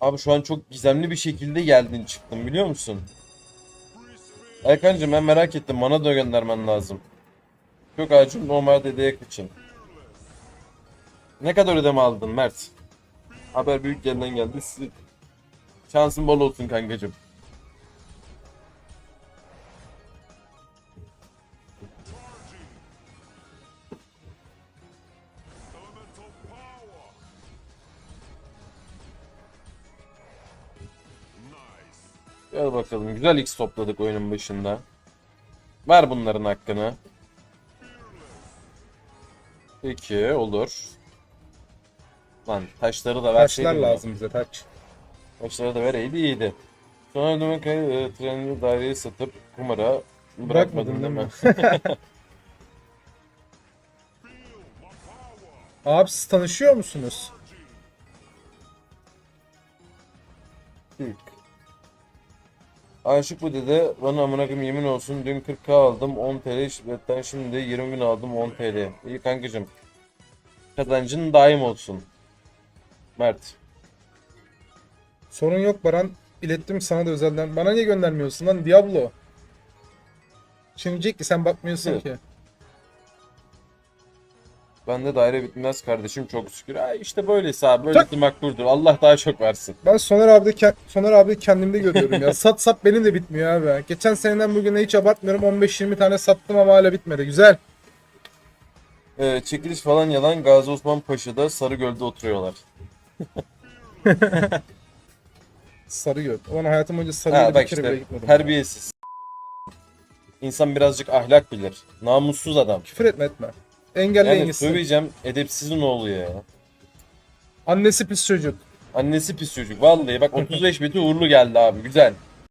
Abi şu an çok gizemli bir şekilde geldin çıktın biliyor musun? Erkancığım ben merak ettim. Bana da göndermen lazım. Çok acil normal dedeye için. Ne kadar ödeme aldın Mert? Haber büyük yerden geldi. Şansın bol olsun kankacığım. Gel bakalım. Güzel X topladık oyunun başında. Ver bunların hakkını. Peki olur. Lan taşları da Taşlar verseydin. ya. lazım bize taç. Taşları da vereydi iyiydi. Sonra ödeme kayı e, trenli daireyi satıp kumara Bırakmadın değil mi? Abi siz tanışıyor musunuz? İlk. Aşık bu dede bana amına koyayım yemin olsun dün 40k aldım 10 TL şiddetten şimdi de 20 bin aldım 10 TL. İyi kankacım. Kazancın daim olsun. Mert. Sorun yok Baran. İlettim sana da özelden. Bana niye göndermiyorsun lan Diablo? Şimdi diyecek ki sen bakmıyorsun Evet. ki. Bende daire bitmez kardeşim çok şükür. Ay işte böylesi abi. Böylesi makburdur. Allah daha çok versin. Ben Soner abi de, Soner abi kendimde görüyorum ya. Sat sat benim de bitmiyor abi. Geçen seneden bugüne hiç abartmıyorum. 15-20 tane sattım ama hala bitmedi. Güzel. Ee, çekiliş falan yalan. Gazi Osman Paşa'da Sarıgöl'de oturuyorlar. Sarı gör. Ulan hayatım boyunca sarıya Ha bir bak kere bile işte gitmedim. terbiyesiz. İnsan birazcık ahlak bilir. Namussuz adam. Küfür etme etme. Engelle Yani yengesi. söveceğim edepsizin oğlu ya. Annesi pis çocuk. Annesi pis çocuk. Vallahi bak 35 biti uğurlu geldi abi. Güzel.